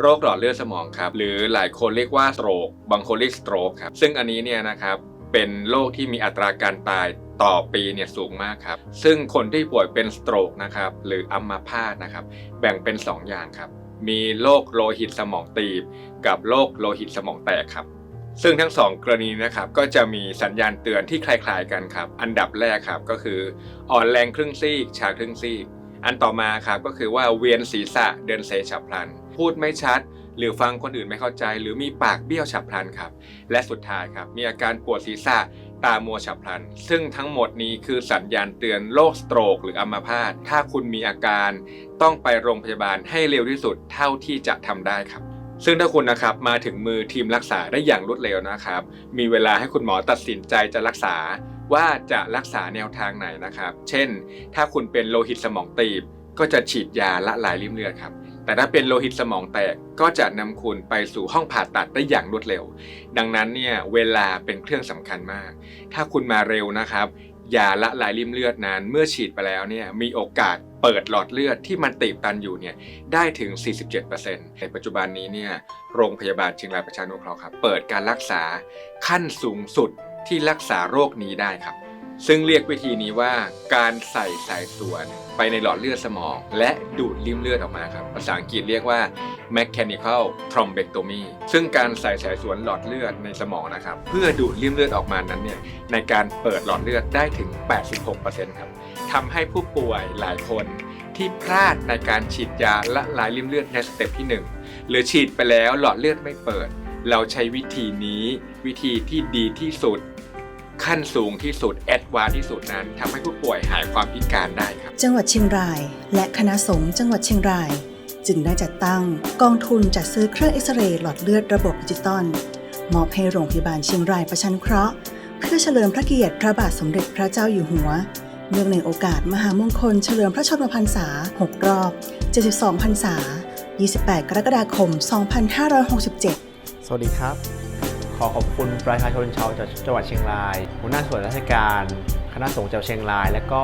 โรคหลอดเลือดสมองครับ หรือหลายคนเรียกว่าสโตรกบางคนเรียกสโตรกครับ ซึ่งอันนี้เนี่ยนะครับเป็นโรคที่มีอัตราการตายต่อปีเนี่ยสูงมากครับ ซึ่งคนที่ป่วยเป็นสโตรกนะครับหรืออัมพาตนะครับแบ่งเป็น 2 อย่างครับ มีโรคโลหิตสมองตีบ กับโรคโลหิตสมองแตกครับซึ่งทั้งสองกรณีนะครับก็จะมีสัญญาณเตือนที่คล้ายๆกันครับ อันดับแรกครับก็คืออ่อนแรงครึ่งซีกชาครึ่งซีก อันต่อมาครับก็คือว่าเวียนศีรษะเดินเซฉับพลัน พูดไม่ชัด หรือฟังคนอื่นไม่เข้าใจ หรือมีปากเบี้ยวฉับพลันครับ และสุดท้ายครับ มีอาการปวดศีรษะตามัวฉับพลัน ซึ่งทั้งหมดนี้คือสัญญาณเตือนโรคสโตรกหรืออัมพาตถ้าคุณมีอาการ ต้องไปโรงพยาบาลให้เร็วที่สุดเท่าที่จะทำได้ครับซึ่งถ้าคุณนะครับมาถึงมือทีมรักษาได้อย่างรวดเร็วนะครับ มีเวลาให้คุณหมอตัดสินใจจะรักษา ว่าจะรักษาแนวทางไหนนะครับ เช่น ถ้าคุณเป็นโลหิตสมองตีบ ก็จะฉีดยาละลายริ่มเลือดครับ แต่ถ้าเป็นโลหิตสมองแตกก็จะนำคุณไปสู่ห้องผ่าตัดได้อย่างรวดเร็ว ดังนั้นเนี่ยเวลาเป็นเครื่องสำคัญมาก ถ้าคุณมาเร็วนะครับยาละลายริ่มเลือดนั้นเมื่อฉีดไปแล้วเนี่ยมีโอกาสเปิดหลอดเลือดที่มันตีบตันอยู่เนี่ยได้ถึง 47%ในปัจจุบันนี้เนี่ยโรงพยาบาลเชียงรายประชานุเคราะห์ครับเปิดการรักษาขั้นสูงสุดที่รักษาโรคนี้ได้ครับ ซึ่งเรียกวิธีนี้ว่าการใส่สายสวนไปในหลอดเลือดสมอง และดูดริ่มเลือดออกมาครับ ภาษาอังกฤษเรียกว่า mechanical thrombectomy ซึ่งการใส่สายสวนหลอดเลือดในสมองนะครับ เพื่อดูดริ่มเลือดออกมานั้นเนี่ยในการเปิดหลอดเลือดได้ถึง 86%ครับทำให้ผู้ป่วยหลายคนที่พลาดในการฉีดยาละลายริ่มเลือดในสเต็ปที่ 1 หรือฉีดไปแล้วหลอดเลือดไม่เปิด เราใช้วิธีนี้วิธีที่ดีที่สุด ขั้นสูงที่สุดแอดวานที่สุดนั้นทำให้ผู้ป่วยหายความพิการได้ครับ จังหวัดเชียงราย และคณะสงฆ์จังหวัดเชียงราย จึงได้จัดตั้งกองทุนจัดซื้อเครื่องเอ็กซเรย์หลอดเลือดระบบดิจิตอลมอบให้โรงพยาบาลเชียงรายประชานุเคราะห์เพื่อเฉลิมพระเกียรติพระบาทสมเด็จพระเจ้าอยู่หัว เนื่องในโอกาสมหามงคลเฉลิมพระชนมพรรษา 6 รอบ 72 พรรษา 28 กรกฎาคม 2567 สวัสดีครับ ขอขอบคุณประชาชนชาวจังหวัดเชียงราย หัวหน้าส่วนราชการ คณะสงฆ์จังหวัดเชียงราย และก็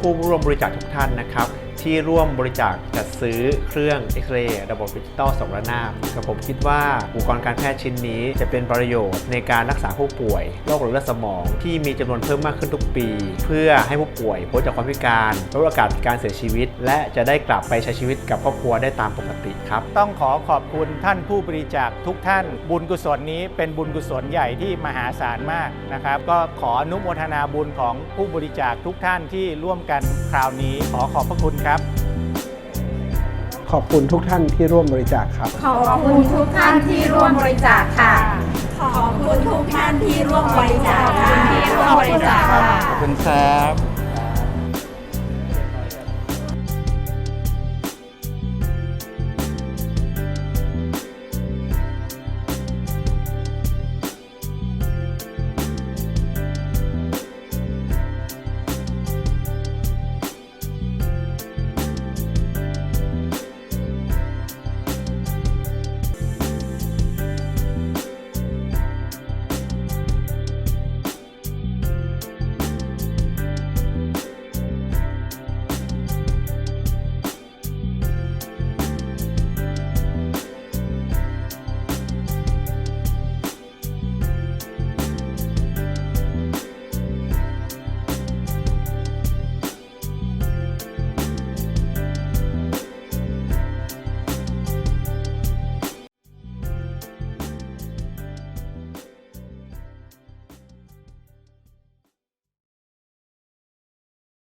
ผู้ร่วมบริจาคทุกท่านนะครับ ที่ร่วมบริจาคจัดซื้อเครื่องเอ็กซเรย์ระบบดิจิตอลสองระนาบกับผมคิดว่าอุปกรณ์การแพทย์ชิ้นนี้จะเป็นประโยชน์ในการรักษาผู้ป่วยโรคหลอดเลือดสมอง ที่มีจำนวนเพิ่มมากขึ้นทุกปี เพื่อให้ผู้ป่วยพ้นจากความพิการลดโอกาสการเสียชีวิต และจะได้กลับไปใช้ชีวิตกับครอบครัวได้ตามปกติครับ ต้องขอขอบคุณท่านผู้บริจาคทุกท่าน บุญกุศลนี้เป็นบุญกุศลใหญ่ที่มหาศาลมากนะครับ ก็ขออนุโมทนาบุญของผู้บริจาคทุกท่านที่ร่วมกันคราวนี้ขอขอบพระคุณครับขอบคุณทุกท่านที่ร่วมบริจาคครับ ขอบคุณทุกท่านที่ร่วมบริจาคค่ะ ขอบคุณทุกท่านที่ร่วมบริจาคค่ะที่ร่วมบริจาคค่ะขอบคุณครับ